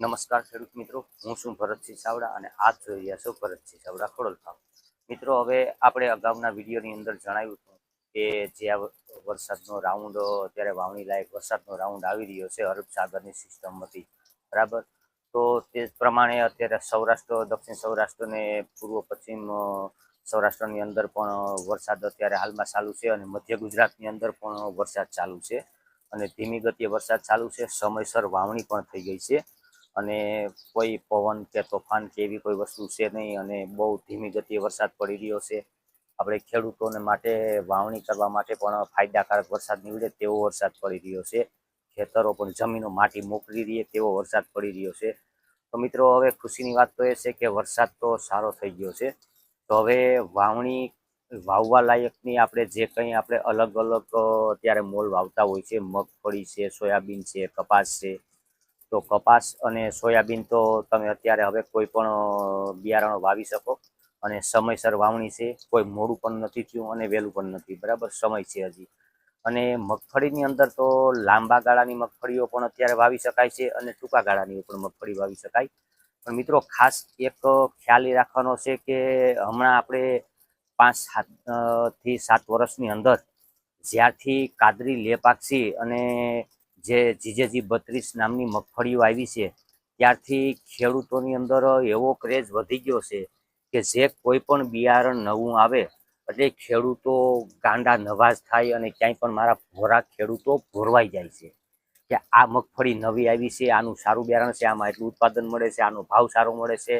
નમસ્કાર ખેડૂત મિત્રો, હું છું ભરતસિંહ ચાવડા અને આ જોઈ રહ્યા છો ભરતસિંહ ચાવડા ખોડલ ફાર્મ મિત્રો, હવે આપણે અગાઉના વિડીયોની અંદર જણાવ્યું હતું કે જે આ વરસાદનો રાઉન્ડ અત્યારે વાવણી લાયક વરસાદનો રાઉન્ડ આવી રહ્યો છે, અરબ સાગરની સિસ્ટમમાંથી. બરાબર? તો તે પ્રમાણે અત્યારે સૌરાષ્ટ્ર, દક્ષિણ સૌરાષ્ટ્ર અને પૂર્વ પશ્ચિમ સૌરાષ્ટ્રની અંદર પણ વરસાદ અત્યારે હાલમાં ચાલુ છે અને મધ્ય ગુજરાતની અંદર પણ વરસાદ ચાલુ છે. અને ધીમી ગતિએ વરસાદ ચાલુ છે, સમયસર વાવણી પણ થઈ ગઈ છે. અને કોઈ પવન કે તોફાન કે એવી કોઈ વસ્તુ છે નહીં અને બહુ ધીમી ગતિએ વરસાદ પડી રહ્યો છે. આપણે ખેડૂતોને માટે, વાવણી કરવા માટે પણ ફાયદાકારક વરસાદ નીવડે તેવો વરસાદ પડી રહ્યો છે. ખેતરો પણ જમીનો માટી મોકલી રહીએ તેવો વરસાદ પડી રહ્યો છે. તો મિત્રો, હવે ખુશીની વાત તો એ છે કે વરસાદ તો સારો થઈ ગયો છે. તો હવે વાવણી વાવવા લાયકની આપણે જે કંઈ આપણે અલગ અલગ અત્યારે મોલ વાવતા હોય છે. મગફળી છે, સોયાબીન છે, કપાસ છે તો કપાસ અને સોયાબીન તો તમે અત્યારે હવે કોઈ પણ બિયારણો વાવી શકો. અને સમયસર વાવણી છે. કોઈ મોડું પણ નથી થયું અને વહેલું પણ નથી. બરાબર? સમય છે હજી. અને મગફળીની અંદર તો લાંબા ગાળાની મગફળીઓ પણ અત્યારે વાવી શકાય છે અને ટૂંકા ગાળાની પણ મગફળી વાવી શકાય. પણ મિત્રો, ખાસ એક ખ્યાલ રાખવાનો છે કે હમણાં આપણે પાંચ, સાતથી સાત વર્ષની અંદર જ્યારથી કાદરી લેપાક્ષી અને જે જીજેજી બત્રીસ નામની મગફળીઓ આવી છે, ત્યારથી ખેડૂતોની અંદર એવો ક્રેઝ વધી ગયો છે કે જે કોઈ પણ બિયારણ નવું આવે, એટલે ખેડૂતો ગાંડા નવાજ થાય અને ક્યાંય પણ મારા ભોરા ખેડૂતો ભોરવાઈ જાય છે કે આ મગફળી નવી આવી છે, આનું સારું બિયારણ છે, આમાં એટલું ઉત્પાદન મળે છે, આનો ભાવ સારો મળે છે.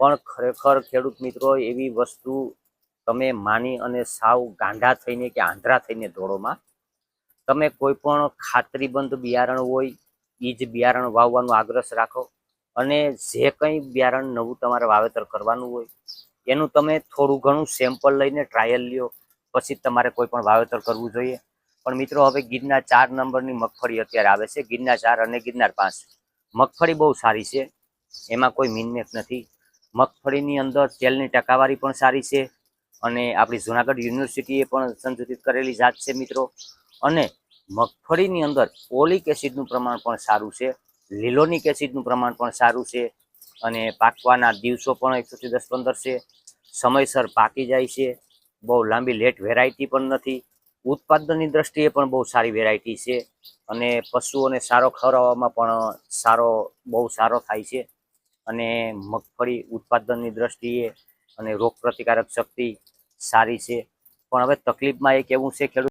પણ ખરેખર ખેડૂત મિત્રો, એવી વસ્તુ તમે માની અને સાવ ગાંડા થઈને કે આંધ્રા થઈને દોડોમાં તમે કોઈ પણ ખાતરીબંધ બિયારણ હોય એ જ બિયારણ વાવવાનો આગ્રહ રાખો. અને જે કંઈ બિયારણ નવું તમારે વાવેતર કરવાનું હોય, એનું તમે થોડું ઘણું સેમ્પલ લઈને ટ્રાયલ લ્યો. પછી તમારે કોઈ પણ વાવેતર કરવું જોઈએ. પણ મિત્રો, હવે ગીરના ચાર નંબરની મગફળી અત્યારે આવે છે. ગિરનાર ચાર અને ગિરનાર પાંચ. મગફળી બહુ સારી છે. એમાં કોઈ મિનમેક નથી. મગફળીની અંદર તેલની ટકાવારી પણ સારી છે. અને આપણી જુનાગઢ યુનિવર્સિટીએ પણ સંશોધિત કરેલી જાત છે મિત્રો. અને મગફળીની અંદર ઓલિક એસિડનું પ્રમાણ પણ સારું છે, લીલોનિક એસિડનું પ્રમાણ પણ સારું છે અને પાકવાના દિવસો પણ એકસોથી દસ પંદર છે. સમયસર પાકી જાય છે. બહુ લાંબી લેટ વેરાયટી પણ નથી. ઉત્પાદનની દ્રષ્ટિએ પણ બહુ સારી વેરાયટી છે અને પશુઓને સારો ખવડાવવામાં પણ સારો, બહુ સારો થાય છે અને મગફળી ઉત્પાદનની દ્રષ્ટિએ અને રોગ પ્રતિકારક શક્તિ સારી છે. પણ હવે તકલીફમાં એક એવું છે ખેડૂત